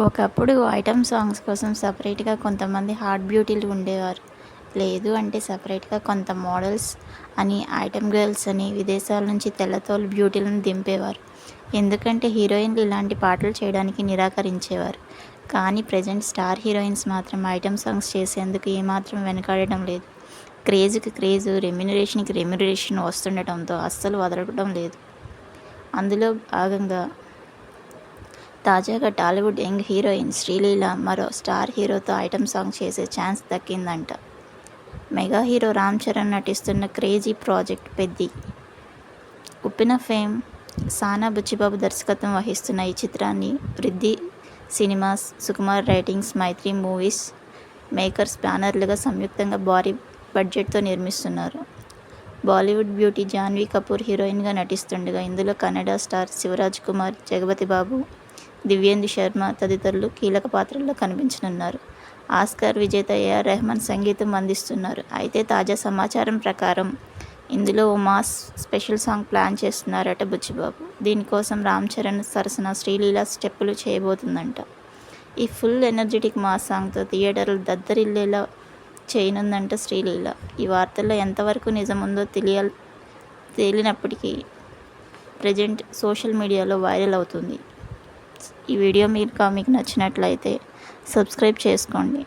ఒకప్పుడు item songs కోసం సపరేట్గా కొంతమంది హార్ట్ బ్యూటీలు ఉండేవారు. లేదు అంటే సపరేట్గా కొంత మోడల్స్ అని ఐటమ్ గర్ల్స్ అని విదేశాల నుంచి తెల్లతోలు బ్యూటీలను దింపేవారు. ఎందుకంటే హీరోయిన్లు ఇలాంటి పాటలు చేయడానికి నిరాకరించేవారు. కానీ ప్రజెంట్ స్టార్ హీరోయిన్స్ మాత్రం ఐటమ్ సాంగ్స్ చేసేందుకు ఏమాత్రం వెనకాడటం లేదు. క్రేజ్కి క్రేజ్ రెమ్యునరేషన్కి రెమ్యునరేషన్ వస్తుండటంతో అస్సలు వదలడం లేదు. అందులో భాగంగా తాజాగా టాలీవుడ్ యంగ్ హీరోయిన్ శ్రీలీల మరో స్టార్ హీరోతో ఐటమ్ సాంగ్ చేసే ఛాన్స్ దక్కిందంట. మెగా హీరో రామ్ చరణ్ నటిస్తున్న crazy project Peddi. Uppena fame Sana Buchibabu దర్శకత్వం వహిస్తున్న ఈ చిత్రాన్ని Vriddhi cinemas Sukumar writings Mythri movie makers బ్యానర్లుగా సంయుక్తంగా భారీ బడ్జెట్తో నిర్మిస్తున్నారు. బాలీవుడ్ బ్యూటీ జాన్వీ కపూర్ హీరోయిన్గా నటిస్తుండగా ఇందులో కన్నడ స్టార్ శివరాజ్ కుమార్ జగపతి బాబు దివ్యేందు శర్మ తదితరులు కీలక పాత్రల్లో కనిపించనున్నారు. ఆస్కార్ విజేత ఏఆర్ రెహమాన్ సంగీతం అందిస్తున్నారు. అయితే తాజా సమాచారం ప్రకారం ఇందులో ఓ మాస్ స్పెషల్ సాంగ్ ప్లాన్ చేస్తున్నారట బుచ్చిబాబు. దీనికోసం రామ్ చరణ్ సరసన శ్రీలీల స్టెప్పులు చేయబోతుందంట. ఈ ఫుల్ ఎనర్జెటిక్ మాస్ సాంగ్తో థియేటర్లు దద్దరిల్లేలా చేయనుందంట శ్రీలీల. ఈ వార్తల్లో ఎంతవరకు నిజముందో తెలియ తేలినప్పటికీ ప్రజెంట్ సోషల్ మీడియాలో వైరల్ అవుతుంది. ఈ వీడియో మీకు మీకు నచ్చినట్లయితే సబ్స్క్రైబ్ చేసుకోండి.